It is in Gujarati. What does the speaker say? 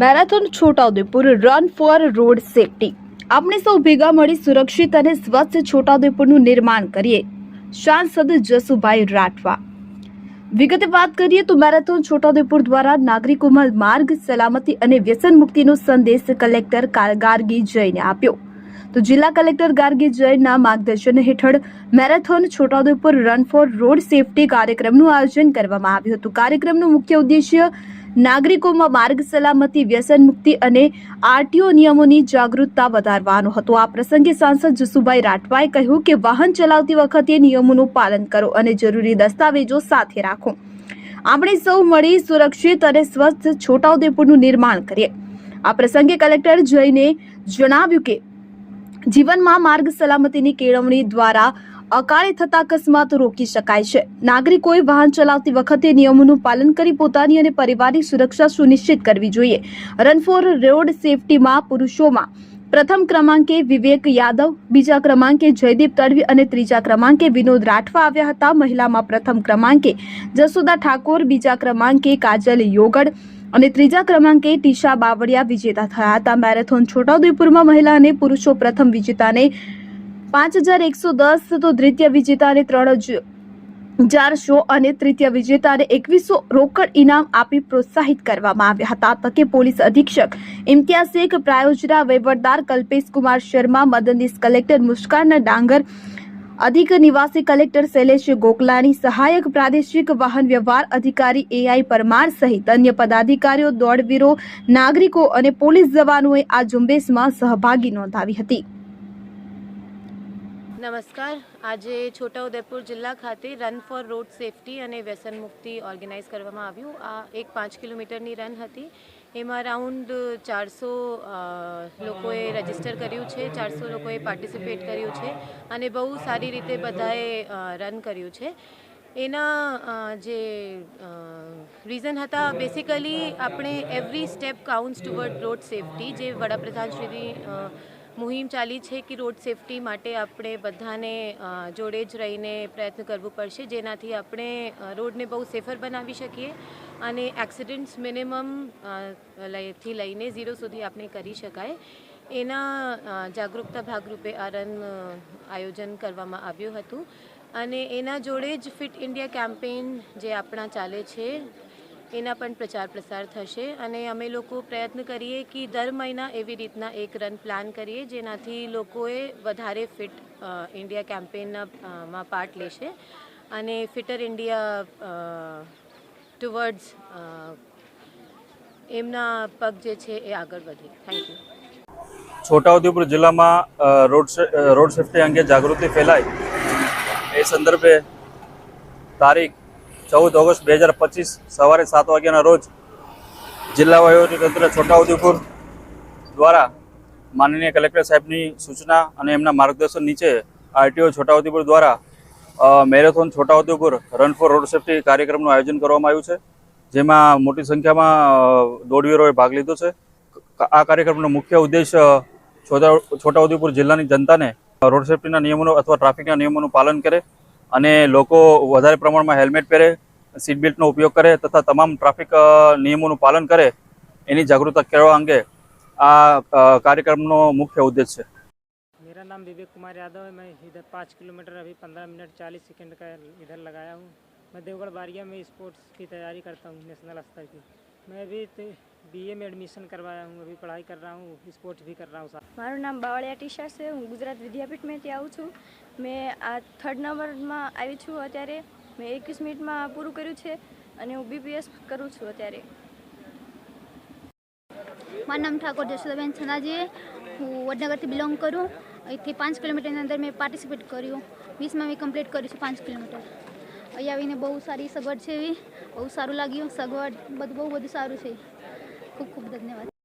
Marathon Chhota Udepur run for road safety. આપણે સૌ ભેગા મળી સુરક્ષિત અને સ્વચ્છ છોટાઉદેપુરનું નિર્માણ કરીએ. સાંસદ જસુભાઈ રાઠવા. વિગતે વાત કરીએ તો મેરેથોન છોટાઉદેપુર દ્વારા નાગરિકોમાં માર્ગ, સલામતી અને વ્યસન મુક્તિનો સંદેશ કલેક્ટર ગાર્ગી જૈને આપ્યો. તો જિલ્લા કલેક્ટર ગાર્ગી જૈનના માર્ગદર્શન હેઠળ marathon Chhota Udepur run for road safety કાર્યક્રમનું આયોજન કરવામાં આવ્યું હતું. કાર્યક્રમનો મુખ્ય ઉદ્દેશ્ય નાગરિકોમાં માર્ગ સલામતી, વ્યસન મુક્તિ અને આરટીઓ નિયમોની જાગૃતતા વધારવાનો હતો. આ પ્રસંગે સાંસદ જસુભાઈ રાઠવાએ કહ્યું કે વાહન ચલાવતી વખતે નિયમોનું પાલન કરો અને જરૂરી દસ્તાવેજો સાથે રાખો. આપણે સૌ મળી સુરક્ષિત અને સ્વસ્થ છોટાઉદેપુરનું નિર્માણ કરીએ. આ પ્રસંગે કલેક્ટર જઈને જણાવ્યું કે જીવનમાં માર્ગ સલામતીની કેળવણી દ્વારા અકાળે થતા અકસ્માત રોકી શકાય છે. નાગરિકોએ વાહન ચલાવતી વખતે નિયમોનું પાલન કરી પોતાની અને પરિવારની સુરક્ષા સુનિશ્ચિત કરવી જોઈએ. રન ફોર રોડ સેફટીમાં પુરુષોમાં પ્રથમ ક્રમાંકે વિવેક યાદવ, બીજા ક્રમાંકે જયદીપ તડવી અને ત્રીજા ક્રમાંકે વિનોદ રાઠવા આવ્યા હતા. મહિલામાં પ્રથમ ક્રમાંકે જસુદા ઠાકોર, બીજા ક્રમાંકે કાજલ યોગડ અને ત્રીજા ક્રમાંકે ટીશા બાવળિયા વિજેતા થયા હતા. મેરેથોન છોટાઉદેપુરમાં મહિલા અને પુરુષો પ્રથમ વિજેતાને પાંચ હજાર એકસો દસ તો દ્વિતીય વિજેતાને ત્રણ હજાર સો અને તૃતીય વિજેતાને એકવીસો રોકડ ઇનામ આપી પ્રોત્સાહિત કરવામાં આવ્યા હતા. તકે પોલીસ અધિક્ષક ઇમ્તિયાઝ શેખ, પ્રાયોજના વહીવટદાર કલ્પેશ કુમાર શર્મા, મદદનીશ કલેક્ટર મુસ્કાન ડાંગર, અધિક નિવાસી કલેક્ટર શૈલેષ ગોકલાની સહાયક પ્રાદેશિક વાહન વ્યવહાર અધિકારી એઆઈ પરમાર સહિત અન્ય પદાધિકારીઓ, દોડવીરો, નાગરિકો અને પોલીસ જવાનોએ આ ઝુંબેશમાં સહભાગી નોંધાવી હતી. નમસ્કાર. આજે છોટાઉદેપુર જિલ્લા ખાતે રન ફોર રોડ સેફટી અને વ્યસન મુક્તિ ઓર્ગેનાઇઝ કરવામાં આવ્યું. આ એક પાંચ કિલોમીટરની રન હતી. એમાં રાઉન્ડ ચારસો લોકોએ રજિસ્ટર કર્યું છે, ચારસો લોકોએ પાર્ટિસિપેટ કર્યું છે અને બહુ સારી રીતે બધાએ રન કર્યું છે. એના જે રીઝન હતા બેસિકલી આપણે every step counts toward road safety જે વડાપ્રધાન શ્રીની મુહિમ ચાલી છે કે રોડ સેફટી માટે આપણે બધાને જોડે જ રહીને પ્રયત્ન કરવું પડશે, જેનાથી આપણે રોડને બહુ સેફર બનાવી શકીએ અને એક્સિડન્ટ્સ મિનિમમથી લઈને ઝીરો સુધી આપણે કરી શકાય. એના જાગૃતતા ભાગરૂપે આ રન આયોજન કરવામાં આવ્યું હતું. અને એના જોડે જ ફિટ ઇન્ડિયા કેમ્પેઇન જે આપણા ચાલે છે એના પણ પ્રચાર પ્રસાર થશે. અને અમે લોકો પ્રયત્ન કરીએ કે દર મહિના એવી રીતના એક રન પ્લાન કરીએ, જેનાથી લોકોએ વધારે ફિટ ઇન્ડિયા કેમ્પેનમાં પાર્ટ લેશે. અને ફિટર ઇન્ડિયા ટુવર્ડ્સ એમના પગ જે છે એ આગળ વધે. થેન્ક યુ છોટાઉદેપુર જિલ્લામાં રોડ રોડ સેફટી અંગે જાગૃતિ ફેલાય એ સંદર્ભે તારીખ ચૌદ ઓગસ્ટ બે હજાર પચીસ સવારે સાત વાગ્યાના રોજ જિલ્લા વહીવટીતંત્ર છોટાઉદેપુર દ્વારા માનનીય કલેક્ટર સાહેબની સૂચના અને એમના માર્ગદર્શન નીચે આરટીઓ છોટાઉદેપુર દ્વારા marathon Chhota Udepur run for road safety કાર્યક્રમનું આયોજન કરવામાં આવ્યું છે, જેમાં મોટી સંખ્યામાં દોડવીરોએ ભાગ લીધો છે. આ કાર્યક્રમનો મુખ્ય ઉદ્દેશ છોટા, છોટાઉદેપુર જિલ્લાની જનતાને રોડ સેફટીના નિયમોનું અથવા ટ્રાફિકના નિયમોનું પાલન કરે અને લોકો વધારે પ્રમાણમાં હેલ્મેટ પહેરે સીટ બેલ્ટનો ઉપયોગ કરે તથા તમામ ટ્રાફિક અ, નિયમોનું પાલન કરે એની જાગૃતતા કરવા અંગે આ અ, કાર્યક્રમનો મુખ્ય ઉદ્દેશ છે मेरा नाम विवेक कुमार यादव है मैं इधर पाँच किलोमीटर अभी पंद्रह मिनट चालीस सेकंड का इधर लगाया हूँ मैं देवगढ़ बारिया में स्पोर्ट्स की तैयारी करता हूँ नेशनल स्तर की मैं अभी बीए में एडमिशन करवाया हूँ अभी पढ़ाई कर रहा हूँ स्पोर्ट्स भी कर रहा हूँ साथ મારું નામ બાવળિયા ટીશા છે હું ગુજરાત વિદ્યાપીઠમાંથી આવું છું મેં આ થર્ડ નંબરમાં આવી છું અત્યારે મેં એકવીસ મિનિટમાં પૂરું કર્યું છે અને હું બીપીએસ કરું છું અત્યારે મારું નામ ઠાકોર જશોદાબેન છનાજી હું વડનગરથી બિલોંગ કરું અહીંથી પાંચ કિલોમીટરની અંદર મેં પાર્ટિસિપેટ કર્યું વીસમાં મેં કમ્પ્લીટ કર્યું છે પાંચ કિલોમીટર અહીં આવીને બહુ સારી સગવડ છે એવી બહુ સારું લાગ્યું સગવડ બધું બહુ બધું સારું છે खूप खूप धन्यवाद.